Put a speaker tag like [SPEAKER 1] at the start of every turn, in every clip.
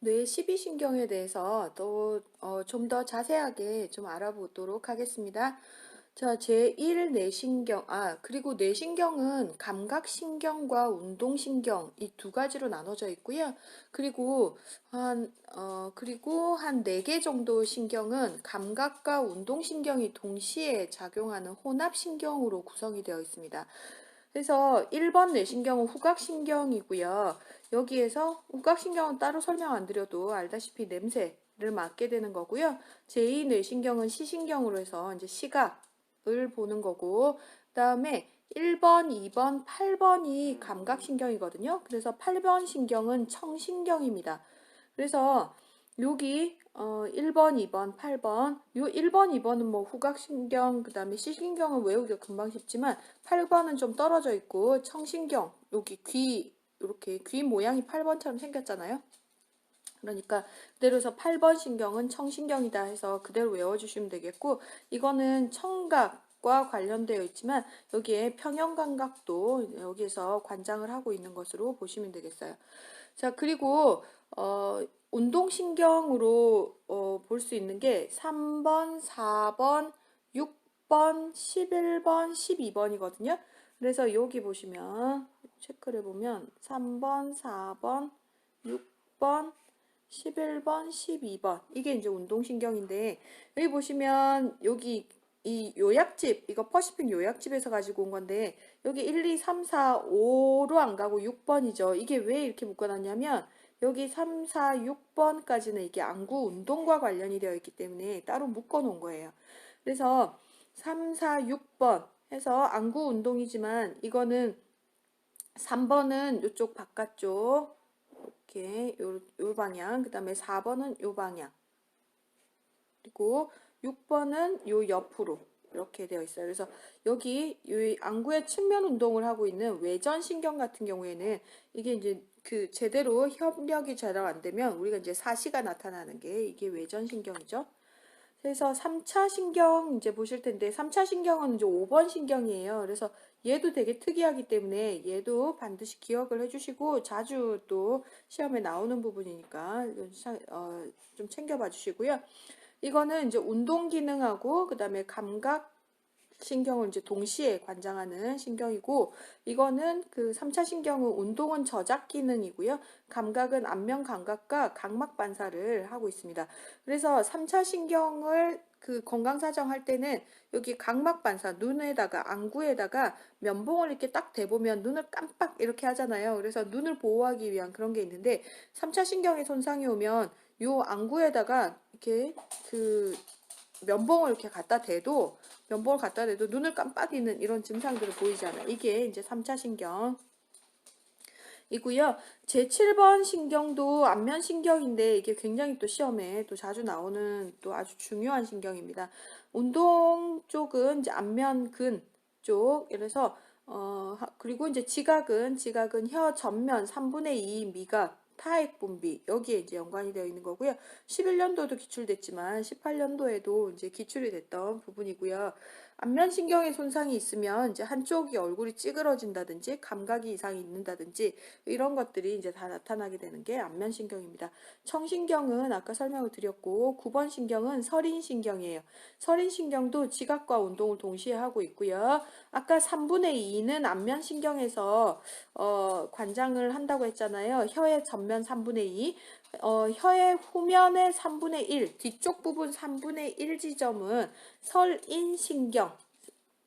[SPEAKER 1] 뇌 12신경에 대해서 또 좀더 자세하게 좀 알아보도록 하겠습니다. 자, 제1 뇌신경, 아, 그리고 뇌신경은 감각신경과 운동신경 이 두 가지로 나눠져 있고요. 그리고 한, 어, 그리고 한네개 정도 신경은 감각과 운동신경이 동시에 작용하는 혼합신경으로 구성이 되어 있습니다. 그래서 1번 뇌신경은 후각신경이고요. 여기에서 후각신경은 따로 설명 안 드려도 알다시피 냄새를 맡게 되는 거고요. 제2 뇌신경은 시신경으로 해서 이제 시각을 보는 거고, 그 다음에 1번, 2번, 8번이 감각신경이거든요. 그래서 8번 신경은 청신경입니다. 그래서 여기 어 1번, 2번, 8번. 요 1번, 2번은 뭐 후각신경, 그 다음에 시신경은 외우기가 금방 쉽지만 8번은 좀 떨어져 있고 청신경, 여기 귀 이렇게 귀 모양이 8번처럼 생겼잖아요. 그러니까 그대로 해서 8번 신경은 청신경이다 해서 그대로 외워주시면 되겠고 이거는 청각과 관련되어 있지만 여기에 평형감각도 여기에서 관장을 하고 있는 것으로 보시면 되겠어요. 자 그리고 어, 운동신경으로 어, 볼 수 있는 게 3번, 4번, 6번, 11번, 12번이거든요. 그래서 여기 보시면 체크를 해보면 3번, 4번, 6번, 11번, 12번 이게 이제 운동신경인데 여기 보시면 여기 이 요약집 이거 퍼시픽 요약집에서 가지고 온 건데 여기 1, 2, 3, 4, 5로 안 가고 6번이죠. 이게 왜 이렇게 묶어놨냐면 여기 3, 4, 6번까지는 이게 안구 운동과 관련이 되어 있기 때문에 따로 묶어 놓은 거예요. 그래서 3, 4, 6번 해서 안구 운동이지만 이거는 3번은 이쪽 바깥쪽 이렇게 요, 요 방향 그 다음에 4번은 요 방향 그리고 6번은 요 옆으로 이렇게 되어 있어요. 그래서 여기 이 안구의 측면 운동을 하고 있는 외전 신경 같은 경우에는 이게 이제 그 제대로 협력이 잘안 되면 우리가 이제 사시가 나타나는 게 이게 외전 신경이죠. 그래서 3차 신경 이제 보실 텐데 3차 신경은 이제 5번 신경이에요. 그래서 얘도 되게 특이하기 때문에 얘도 반드시 기억을 해주시고 자주 또 시험에 나오는 부분이니까 어, 좀 챙겨봐 주시고요. 이거는 이제 운동 기능하고 그 다음에 감각 신경을 이제 동시에 관장하는 신경이고 이거는 그 3차 신경은 운동은 저작 기능이고요. 감각은 안면 감각과 각막 반사를 하고 있습니다. 그래서 3차 신경을 그 건강 사정할 때는 여기 각막 반사 눈에다가 안구에다가 면봉을 이렇게 딱 대보면 눈을 깜빡 이렇게 하잖아요. 그래서 눈을 보호하기 위한 그런 게 있는데 3차 신경에 손상이 오면 요 안구에다가 이렇게 그 면봉을 이렇게 갖다 대도 면봉을 갖다 대도 눈을 깜빡이는 이런 증상들을 보이잖아요. 이게 이제 3차 신경. 이고요. 제7번 신경도 안면 신경인데 이게 굉장히 또 시험에 또 자주 나오는 또 아주 중요한 신경입니다. 운동 쪽은 이제 안면근 쪽, 그래서 어 그리고 이제 지각은 지각은 혀 전면 3분의 2 미각 타액 분비 여기에 이제 연관이 되어 있는 거고요. 11년도도 기출됐지만 18년도에도 이제 기출이 됐던 부분이고요. 안면신경에 손상이 있으면 이제 한쪽이 얼굴이 찌그러진다든지 감각이 이상이 있는다든지 이런 것들이 이제 다 나타나게 되는 게 안면신경입니다. 청신경은 아까 설명을 드렸고 9번 신경은 설인신경이에요. 설인신경도 지각과 운동을 동시에 하고 있고요. 아까 3분의 2는 안면신경에서 어, 관장을 한다고 했잖아요. 혀의 전면 3분의 2, 어, 혀의 후면의 3분의 1, 뒤쪽 부분 3분의 1 지점은 설인신경,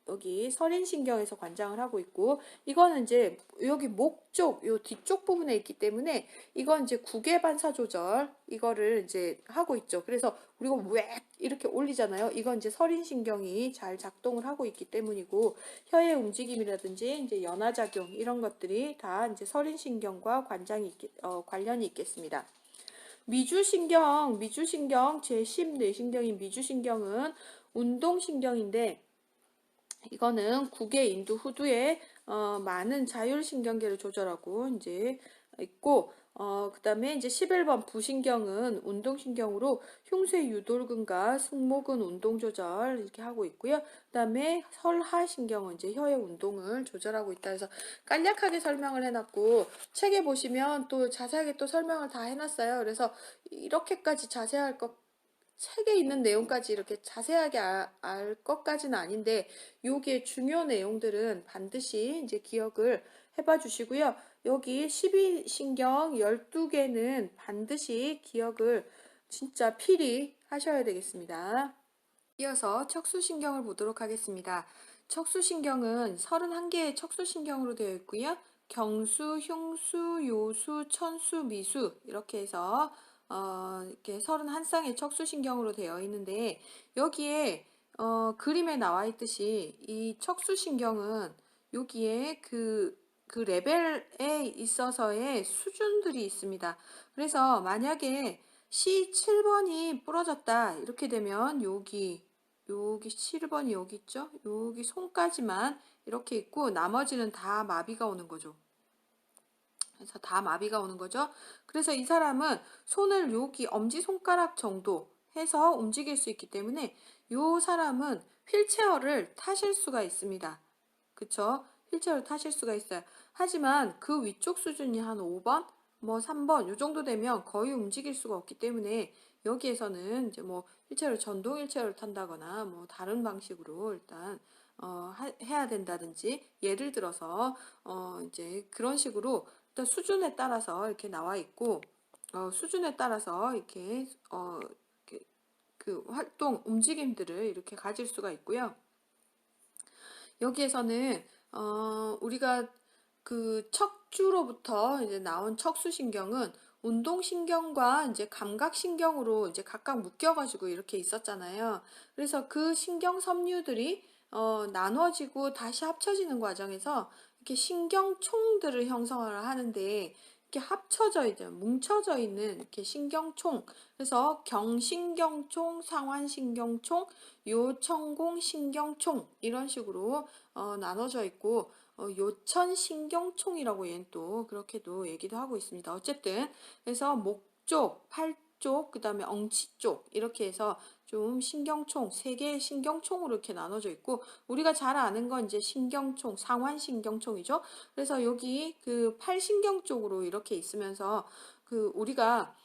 [SPEAKER 1] 여기 설인신경에서 관장을 하고 있고 이거는 이제 여기 목 쪽, 요 뒤쪽 부분에 있기 때문에 이건 이제 구개 반사 조절 이거를 이제 하고 있죠. 그래서 우리가 왜 이렇게 올리잖아요. 이건 이제 설인신경이 잘 작동을 하고 있기 때문이고 혀의 움직임이라든지 이제 연화 작용 이런 것들이 다 이제 설인신경과 관장이 있, 어, 관련이 있겠습니다. 미주신경, 미주신경, 제10뇌신경인 미주신경은 운동신경인데 이거는 국의 인두 후두에 어, 많은 자율신경계를 조절하고 이제 있고 어, 그 다음에 이제 11번 부신경은 운동신경으로 흉쇄 유돌근과 승모근 운동 조절 이렇게 하고 있고요. 그 다음에 설하신경은 이제 혀의 운동을 조절하고 있다 해서 간략하게 설명을 해놨고 책에 보시면 또 자세하게 또 설명을 다 해놨어요. 그래서 이렇게까지 자세할 것 책에 있는 내용까지 이렇게 자세하게 아- 알 것까지는 아닌데 여기에 중요 내용들은 반드시 이제 기억을 해봐 주시고요. 여기 12신경 12개는 반드시 기억을 진짜 필히 하셔야 되겠습니다. 이어서 척수신경을 보도록 하겠습니다. 척수신경은 31개의 척수신경으로 되어 있고요. 경수, 흉수, 요수, 천수, 미수 이렇게 해서 어, 이렇게 31쌍의 척수신경으로 되어 있는데 여기에 어, 그림에 나와 있듯이 이 척수신경은 여기에 그, 그 레벨에 있어서의 수준들이 있습니다. 그래서 만약에 C7번이 부러졌다 이렇게 되면 여기 여기 7번이 여기 있죠? 여기 손까지만 이렇게 있고 나머지는 다 마비가 오는 거죠. 그래서 다 마비가 오는 거죠. 그래서 이 사람은 손을 여기 엄지손가락 정도 해서 움직일 수 있기 때문에 이 사람은 휠체어를 타실 수가 있습니다. 그쵸? 휠체어를 타실 수가 있어요. 하지만 그 위쪽 수준이 한 5번, 뭐 3번 요 정도 되면 거의 움직일 수가 없기 때문에 여기에서는 이제 뭐 휠체어를 전동 휠체어를 탄다거나 뭐 다른 방식으로 일단 어, 하- 해야 된다든지 예를 들어서 어, 이제 그런 식으로 일단 수준에 따라서 이렇게 나와 있고 어, 수준에 따라서 이렇게 어, 그 활동 움직임들을 이렇게 가질 수가 있고요. 여기에서는 어, 우리가 그 척추로부터 이제 나온 척수신경은 운동신경과 이제 감각신경으로 이제 각각 묶여가지고 이렇게 있었잖아요. 그래서 그 신경 섬유들이 어, 나눠지고 다시 합쳐지는 과정에서 이렇게 신경총들을 형성을 하는데 이렇게 합쳐져 있죠. 뭉쳐져 있는 이렇게 신경총. 그래서 경신경총, 상완신경총, 요천공신경총 이런 식으로 어, 나눠져 있고 어, 요천신경총이라고 얘는 또 그렇게도 얘기도 하고 있습니다. 어쨌든 그래서 목 쪽, 팔 쪽, 그 다음에 엉치 쪽 이렇게 해서 좀 신경총 세 개의 신경총으로 이렇게 나눠져 있고 우리가 잘 아는 건 이제 신경총, 상완신경총이죠. 그래서 여기 그 팔신경 쪽으로 이렇게 있으면서 그 우리가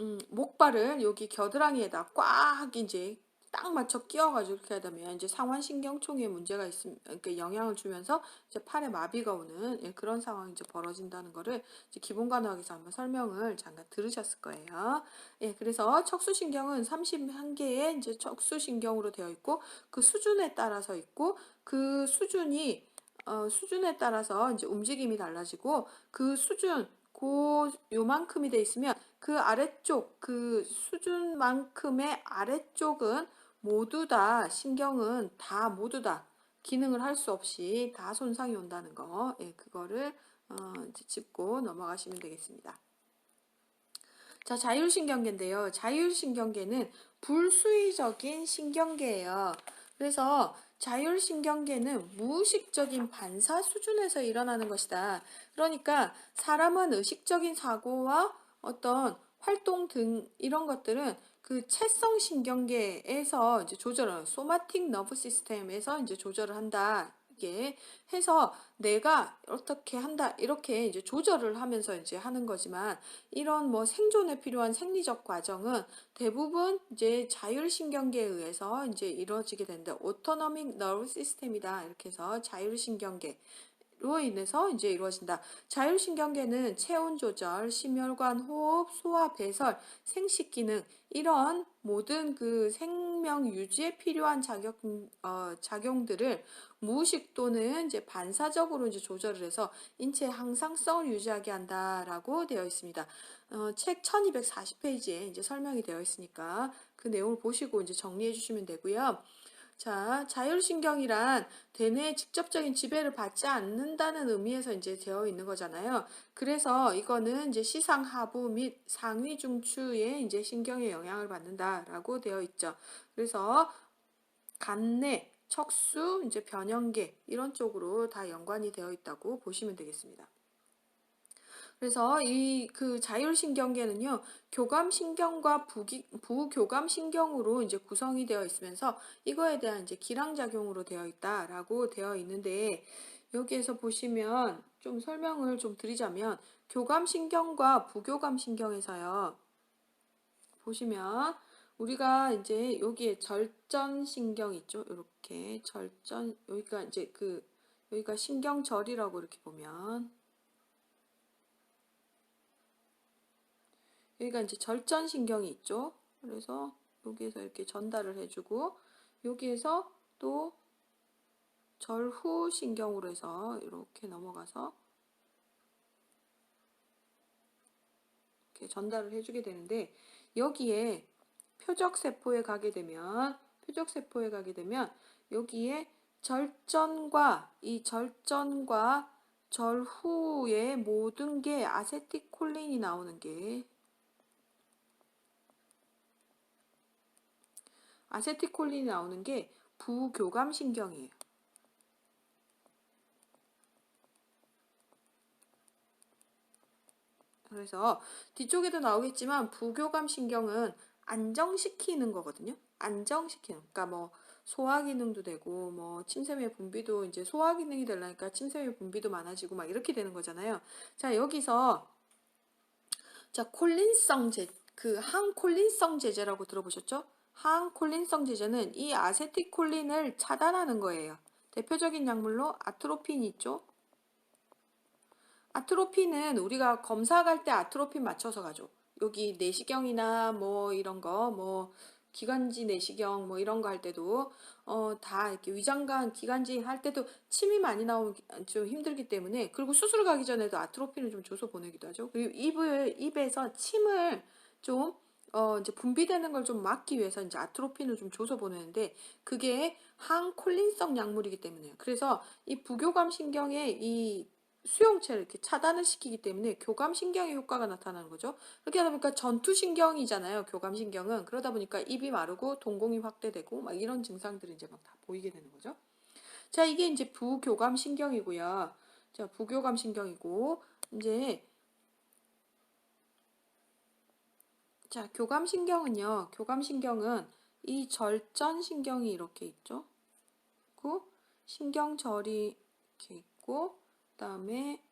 [SPEAKER 1] 음, 목발을 여기 겨드랑이에다 꽉 이제 딱 맞춰 끼워가지고 이렇게 하다 보면 이제 상완신경총에 문제가 있음, 그러니까 영향을 주면서 이제 팔에 마비가 오는 예, 그런 상황이 이제 벌어진다는 거를 이제 기본 간호학에서 한번 설명을 잠깐 들으셨을 거예요. 예, 그래서 척수신경은 31개의 이제 척수신경으로 되어 있고 그 수준에 따라서 있고 그 수준이 어, 수준에 따라서 이제 움직임이 달라지고 그 수준 고 요만큼이 돼 있으면 그 아래쪽 그 수준만큼의 아래쪽은 모두 다 신경은 다 모두 다 기능을 할 수 없이 다 손상이 온다는 거, 예, 그거를 어, 짚고 넘어가시면 되겠습니다. 자, 자율신경계인데요. 자율신경계는 불수의적인 신경계예요. 그래서 자율신경계는 무의식적인 반사 수준에서 일어나는 것이다. 그러니까 사람은 의식적인 사고와 어떤 활동 등 이런 것들은 그 채성 신경계에서 이제 조절을 소마틱 너브 시스템에서 이제 조절을 한다. 이게 해서 내가 어떻게 한다 이렇게 이제 조절을 하면서 이제 하는 거지만 이런 뭐 생존에 필요한 생리적 과정은 대부분 이제 자율신경계에 의해서 이제 이루어지게 된다. 오토노믹 너브 시스템이다. 이렇게 해서 자율신경계 로 인해서 이제 이루어진다. 자율신경계는 체온 조절, 심혈관 호흡, 소화 배설, 생식 기능 이런 모든 그 생명 유지에 필요한 작용 어, 작용들을 무의식 또는 이제 반사적으로 이제 조절을 해서 인체 항상성을 유지하게 한다라고 되어 있습니다. 어, 책 1240페이지에 이제 설명이 되어 있으니까 그 내용을 보시고 이제 정리해 주시면 되고요. 자, 자율신경이란 대뇌의 직접적인 지배를 받지 않는다는 의미에서 이제 되어 있는 거잖아요. 그래서 이거는 이제 시상 하부 및 상위 중추의 이제 신경의 영향을 받는다라고 되어 있죠. 그래서 간내, 척수, 이제 변형계 이런 쪽으로 다 연관이 되어 있다고 보시면 되겠습니다. 그래서 이 그 자율신경계는요, 교감신경과 부기, 부교감신경으로 이제 구성이 되어 있으면서 이거에 대한 이제 기량작용으로 되어 있다라고 되어 있는데 여기에서 보시면 좀 설명을 좀 드리자면 교감신경과 부교감신경에서요, 보시면 우리가 이제 여기에 절전신경 있죠? 이렇게 절전, 여기가 이제 그, 여기가 신경절이라고 이렇게 보면 여기가 이제 절전신경이 있죠. 그래서 여기에서 이렇게 전달을 해주고 여기에서 또 절후 신경으로 해서 이렇게 넘어가서 이렇게 전달을 해주게 되는데 여기에 표적세포에 가게 되면 표적세포에 가게 되면 여기에 절전과 이 절전과 절후의 모든 게 아세틸콜린이 나오는 게 아세틸콜린이 나오는 게 부교감신경이에요. 그래서 뒤쪽에도 나오겠지만 부교감 신경은 안정시키는 거거든요. 안정시키는. 그러니까 뭐 소화 기능도 되고 뭐 침샘의 분비도 이제 소화 기능이 되려니까 침샘의 분비도 많아지고 막 이렇게 되는 거잖아요. 자, 여기서 자, 콜린성 제, 그 항콜린성 제제라고 들어보셨죠? 항콜린성 제제는 이 아세틸콜린을 차단하는 거예요. 대표적인 약물로 아트로핀이 있죠. 아트로핀은 우리가 검사 갈 때 아트로핀 맞춰서 가죠. 여기 내시경이나 뭐 이런 거, 뭐 기관지 내시경 뭐 이런 거 할 때도 어 다 이렇게 위장관 기관지 할 때도 침이 많이 나오면 좀 힘들기 때문에 그리고 수술 가기 전에도 아트로핀을 좀 줘서 보내기도 하죠. 그리고 입을 입에서 침을 좀 어, 이제 분비되는 걸 좀 막기 위해서 이제 아트로핀을 좀 줘서 보내는데 그게 항콜린성 약물이기 때문에요. 그래서 이 부교감 신경의 이 수용체를 이렇게 차단을 시키기 때문에 교감신경의 효과가 나타나는 거죠. 그렇게 하다 보니까 전투신경이잖아요. 교감신경은. 그러다 보니까 입이 마르고 동공이 확대되고 막 이런 증상들이 이제 막 다 보이게 되는 거죠. 자, 이게 이제 부교감신경이고요. 자, 부교감신경이고, 이제, 자, 교감신경은요. 교감신경은 이 절전신경이 이렇게 있죠. 그 신경절이 이렇게 있고, 그다음에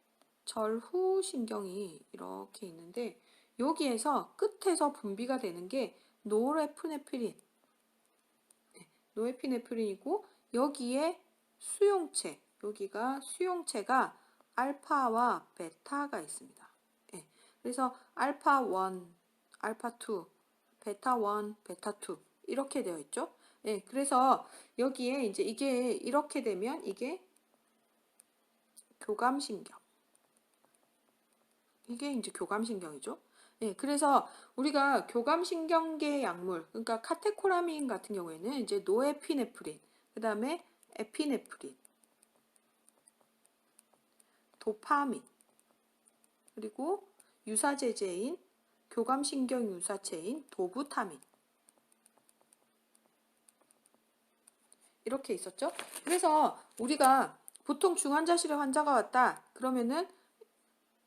[SPEAKER 1] 절후 신경이 이렇게 있는데 여기에서 끝에서 분비가 되는 게 노르에프네프린 네, 노에피네프린이고 여기에 수용체 여기가 수용체가 알파와 베타가 있습니다. 네, 그래서 알파 1, 알파 2, 베타 1, 베타 2 이렇게 되어 있죠. 네, 그래서 여기에 이제 이게 이렇게 되면 이게 교감신경. 이게 이제 교감신경이죠. 네, 그래서 우리가 교감신경계 약물, 그러니까 카테코라민 같은 경우에는 이제 노에피네프린, 그 다음에 에피네프린, 도파민, 그리고 유사제제인 교감신경 유사체인 도부타민. 이렇게 있었죠. 그래서 우리가 보통 중환자실에 환자가 왔다. 그러면은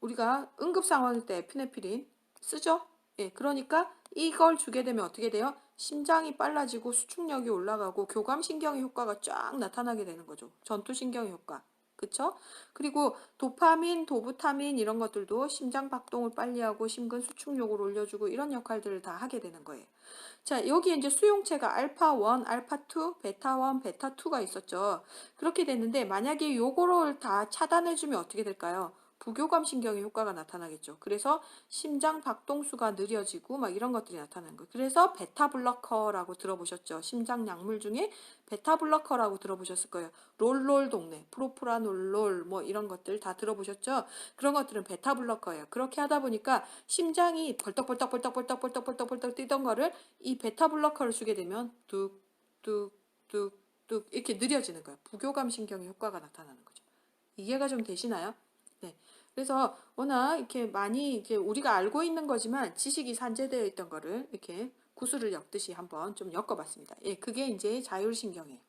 [SPEAKER 1] 우리가 응급 상황일 때 에피네피린 쓰죠? 예, 그러니까 이걸 주게 되면 어떻게 돼요? 심장이 빨라지고 수축력이 올라가고 교감신경의 효과가 쫙 나타나게 되는 거죠. 전투신경의 효과. 그쵸? 그리고 도파민, 도부타민 이런 것들도 심장 박동을 빨리 하고 심근 수축력을 올려주고 이런 역할들을 다 하게 되는 거예요. 자, 여기 이제 수용체가 알파 1, 알파 2, 베타 1, 베타 2가 있었죠. 그렇게 됐는데 만약에 요거를 다 차단해주면 어떻게 될까요? 부교감 신경의 효과가 나타나겠죠. 그래서 심장 박동수가 느려지고 막 이런 것들이 나타나는 거예요. 그래서 베타 블러커라고 들어보셨죠. 심장 약물 중에 베타 블러커라고 들어보셨을 거예요. 롤롤 동네, 프로프라놀롤 뭐 이런 것들 다 들어보셨죠. 그런 것들은 베타 블러커예요. 그렇게 하다 보니까 심장이 벌떡벌떡 벌떡 벌떡 벌떡 벌떡 벌떡 뛰던 거를 이 베타 블러커를 주게 되면 뚝뚝뚝 뚝 이렇게 느려지는 거예요. 부교감 신경의 효과가 나타나는 거죠. 이해가 좀 되시나요? 네. 그래서 워낙 이렇게 많이 이렇게 우리가 알고 있는 거지만 지식이 산재되어 있던 거를 이렇게 구슬을 엮듯이 한번 좀 엮어봤습니다. 예, 그게 이제 자율신경이에요.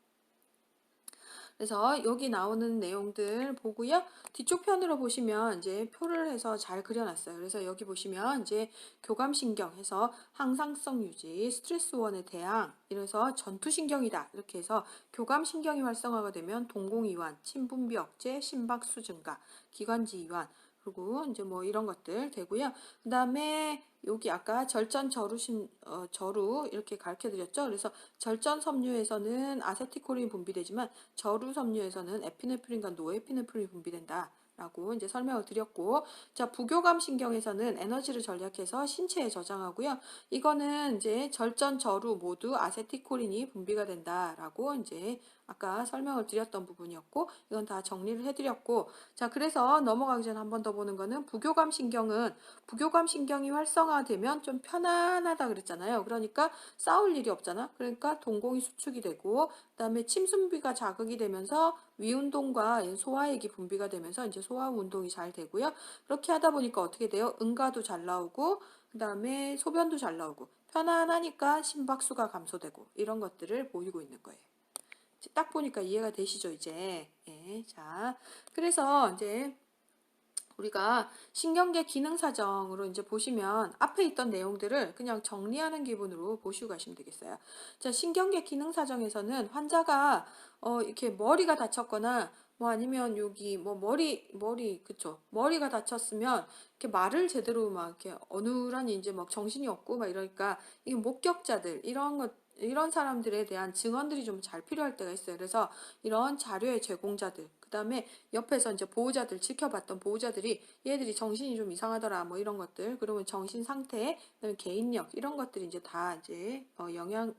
[SPEAKER 1] 그래서 여기 나오는 내용들 보고요. 뒤쪽 편으로 보시면 이제 표를 해서 잘 그려놨어요. 그래서 여기 보시면 이제 교감신경 해서 항상성 유지, 스트레스 원의 대항, 이래서 전투신경이다. 이렇게 해서 교감신경이 활성화가 되면 동공이완, 침분비 억제, 심박수 증가, 기관지 이완, 그리고 이제 뭐 이런 것들 되고요. 그 다음에 여기 아까 절전 저루심 어, 저루 이렇게 가르쳐 드렸죠. 그래서 절전 섬유에서는 아세티콜린이 분비되지만 저루 섬유에서는 에피네프린과 노에피네프린이 분비된다. 라고 이제 설명을 드렸고, 자, 부교감 신경에서는 에너지를 전략해서 신체에 저장하고요. 이거는 이제 절전, 저루 모두 아세티콜린이 분비가 된다라고 이제 아까 설명을 드렸던 부분이었고, 이건 다 정리를 해드렸고, 자, 그래서 넘어가기 전에 한 번 더 보는 거는 부교감 신경은 부교감 신경이 활성화되면 좀 편안하다 그랬잖아요. 그러니까 싸울 일이 없잖아. 그러니까 동공이 수축이 되고, 그다음에 침순비가 자극이 되면서 위운동과 소화액이 분비가 되면서 이제 소화 운동이 잘 되고요. 그렇게 하다 보니까 어떻게 돼요? 응가도 잘 나오고, 그 다음에 소변도 잘 나오고, 편안하니까 심박수가 감소되고 이런 것들을 보이고 있는 거예요. 딱 보니까 이해가 되시죠, 이제. 예, 자, 그래서 이제 우리가 신경계 기능 사정으로 이제 보시면 앞에 있던 내용들을 그냥 정리하는 기분으로 보시고 가시면 되겠어요. 자, 신경계 기능 사정에서는 환자가 어, 이렇게 머리가 다쳤거나 뭐 아니면 여기 뭐 머리 머리 그쵸 머리가 다쳤으면 이렇게 말을 제대로 막 이렇게 어눌하니 이제 막 정신이 없고 막 이러니까 이 목격자들 이런 것 이런 사람들에 대한 증언들이 좀 잘 필요할 때가 있어요. 그래서 이런 자료의 제공자들, 그 다음에 옆에서 이제 보호자들 지켜봤던 보호자들이 얘들이 정신이 좀 이상하더라, 뭐 이런 것들, 그러면 정신 상태, 그다음에 개인력 이런 것들이 이제 다 이제 어, 영향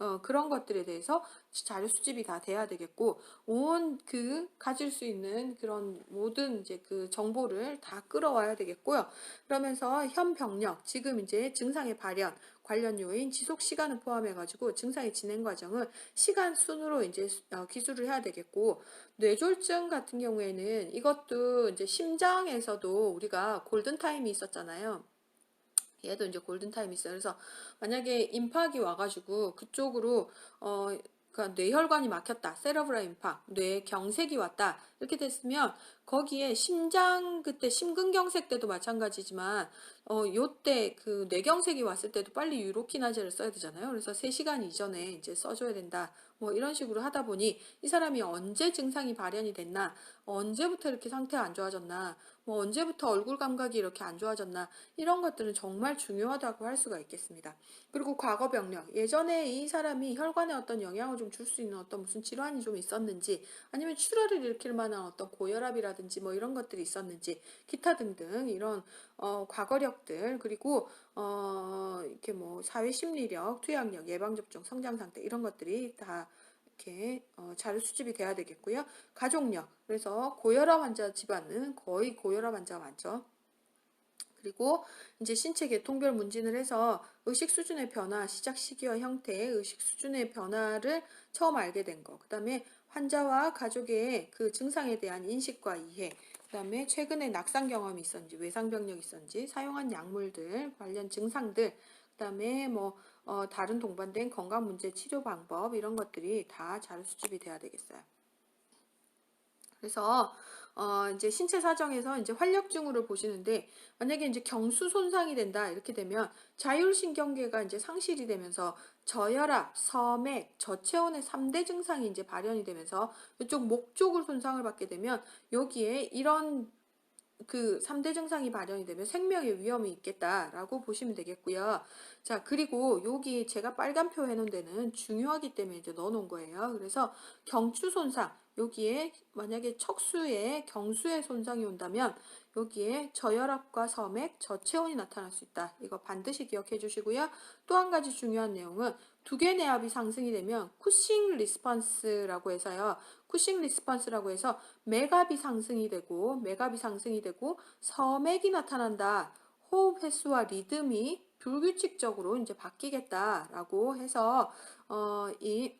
[SPEAKER 1] 어, 그런 것들에 대해서 자료 수집이 다 돼야 되겠고, 온 그 가질 수 있는 그런 모든 이제 그 정보를 다 끌어와야 되겠고요. 그러면서 현 병력, 지금 이제 증상의 발현, 관련 요인, 지속 시간을 포함해 가지고 증상의 진행 과정을 시간 순으로 이제 어, 기술을 해야 되겠고, 뇌졸중 같은 경우에는 이것도 이제 심장에서도 우리가 골든 타임이 있었잖아요. 얘도 이제 골든타임이 있어요. 그래서 만약에 임팍이 와가지고 그쪽으로 어 그러니까 뇌혈관이 막혔다. 세러브라 임팍, 뇌 경색이 왔다. 이렇게 됐으면 거기에 심장 그때 심근경색 때도 마찬가지지만 어 요때 그 뇌경색이 왔을 때도 빨리 유로키나제를 써야 되잖아요. 그래서 3시간 이전에 이제 써줘야 된다. 뭐 이런 식으로 하다 보니 이 사람이 언제 증상이 발현이 됐나, 언제부터 이렇게 상태가 안 좋아졌나, 뭐 언제부터 얼굴 감각이 이렇게 안 좋아졌나? 이런 것들은 정말 중요하다고 할 수가 있겠습니다. 그리고 과거 병력. 예전에 이 사람이 혈관에 어떤 영향을 좀 줄 수 있는 어떤 무슨 질환이 좀 있었는지 아니면 출혈을 일으킬 만한 어떤 고혈압이라든지 뭐 이런 것들이 있었는지 기타 등등 이런 어, 과거력들 그리고 어, 이렇게 뭐 사회 심리력, 투약력, 예방 접종, 성장 상태 이런 것들이 다 이렇게 어, 자료 수집이 돼야 되겠고요. 가족력. 그래서 고혈압 환자 집안은 거의 고혈압 환자가 많죠. 그리고 이제 신체 계통별 문진을 해서 의식 수준의 변화, 시작 시기와 형태, 의식 수준의 변화를 처음 알게 된 거. 그 다음에 환자와 가족의 그 증상에 대한 인식과 이해. 그 다음에 최근에 낙상 경험이 있었는지, 외상 병력이 있었는지, 사용한 약물들, 관련 증상들, 그 다음에 뭐 어, 다른 동반된 건강 문제 치료 방법 이런 것들이 다 자료 수집이 돼야 되겠어요. 그래서 어, 이제 신체 사정에서 이제 활력증후를 보시는데 만약에 이제 경수 손상이 된다 이렇게 되면 자율신경계가 이제 상실이 되면서 저혈압, 서맥, 저체온의 3대 증상이 이제 발현이 되면서 이쪽 목 쪽을 손상을 받게 되면 여기에 이런 그 3대 증상이 발현이 되면 생명의 위험이 있겠다라고 보시면 되겠고요. 자, 그리고 여기 제가 빨간표 해놓은 데는 중요하기 때문에 이제 넣어놓은 거예요. 그래서 경추 손상, 여기에 만약에 척수에 경수에 손상이 온다면 여기에 저혈압과 서맥, 저체온이 나타날 수 있다. 이거 반드시 기억해 주시고요. 또 한 가지 중요한 내용은 두 개 내압이 상승이 되면 쿠싱 리스폰스라고 해서요. 쿠싱 리스폰스라고 해서 맥압이 상승이 되고 맥압이 상승이 되고 서맥이 나타난다. 호흡 횟수와 리듬이 불규칙적으로 이제 바뀌겠다라고 해서 어, 이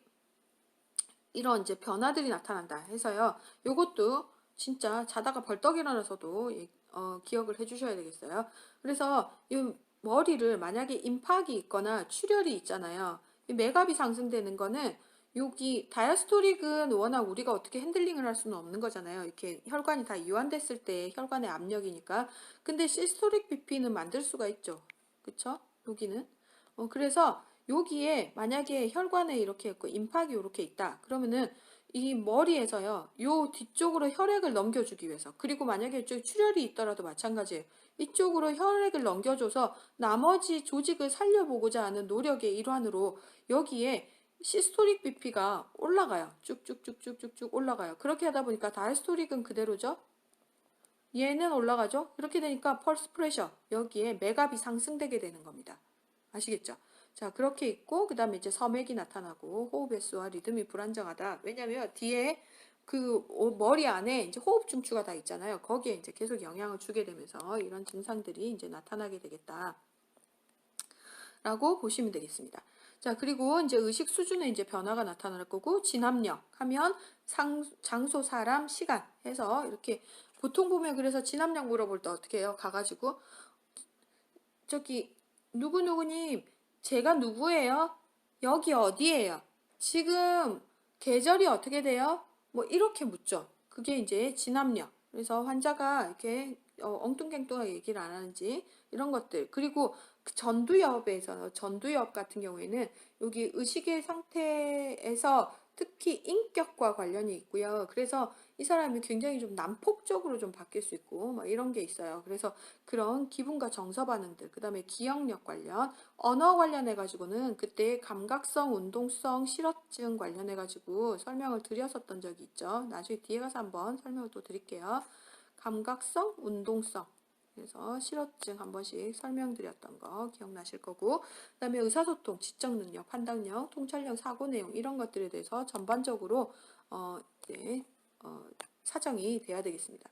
[SPEAKER 1] 이런 이제 변화들이 나타난다 해서요. 요것도 진짜 자다가 벌떡 일어나서도 어, 기억을 해주셔야 되겠어요. 그래서 이 머리를 만약에 임팍이 있거나 출혈이 있잖아요. 이 맥압이 상승되는 거는 여기 다이아스토릭은 워낙 우리가 어떻게 핸들링을 할 수는 없는 거잖아요. 이렇게 혈관이 다 이완됐을 때 혈관의 압력이니까. 근데 시스토릭 BP는 만들 수가 있죠. 그쵸? 여기는. 어, 그래서 여기에 만약에 혈관에 이렇게 있고 임팍이 이렇게 있다. 그러면은 이 머리에서요. 요 뒤쪽으로 혈액을 넘겨주기 위해서. 그리고 만약에 이쪽에 출혈이 있더라도 마찬가지예요. 이쪽으로 혈액을 넘겨줘서 나머지 조직을 살려보고자 하는 노력의 일환으로 여기에 시스토릭 BP가 올라가요. 쭉쭉쭉쭉쭉쭉 올라가요. 그렇게 하다 보니까 다이스토릭은 그대로죠. 얘는 올라가죠. 이렇게 되니까 펄스 프레셔 여기에 맥압이 상승되게 되는 겁니다. 아시겠죠? 자, 그렇게 있고 그 다음에 이제 섬액이 나타나고 호흡 횟수와 리듬이 불안정하다. 왜냐면 뒤에 그 오- 머리 안에 이제 호흡 중추가 다 있잖아요. 거기에 이제 계속 영향을 주게 되면서 이런 증상들이 이제 나타나게 되겠다. 라고 보시면 되겠습니다. 자, 그리고 이제 의식 수준에 이제 변화가 나타날 거고, 진압력 하면 상, 장소, 사람, 시간 해서 이렇게 보통 보면 그래서 진압력 물어볼 때 어떻게 해요? 가가지고, 저기, 누구누구님, 제가 누구예요? 여기 어디예요? 지금 계절이 어떻게 돼요? 뭐 이렇게 묻죠. 그게 이제 진압력. 그래서 환자가 이렇게 어, 엉뚱갱뚱하게 얘기를 안 하는지 이런 것들. 그리고 그 전두엽에서 전두엽 같은 경우에는 여기 의식의 상태에서 특히 인격과 관련이 있고요. 그래서 이 사람이 굉장히 좀 난폭적으로 좀 바뀔 수 있고 막 이런 게 있어요. 그래서 그런 기분과 정서 반응들, 그 다음에 기억력 관련, 언어 관련해 가지고는 그때 감각성, 운동성, 실어증 관련해 가지고 설명을 드렸었던 적이 있죠. 나중에 뒤에 가서 한번 설명을 또 드릴게요. 감각성, 운동성. 그래서 실어증 한 번씩 설명드렸던 거 기억나실 거고, 그 다음에 의사소통, 지적 능력, 판단력, 통찰력, 사고 내용 이런 것들에 대해서 전반적으로 어, 이제 어, 사정이 돼야 되겠습니다.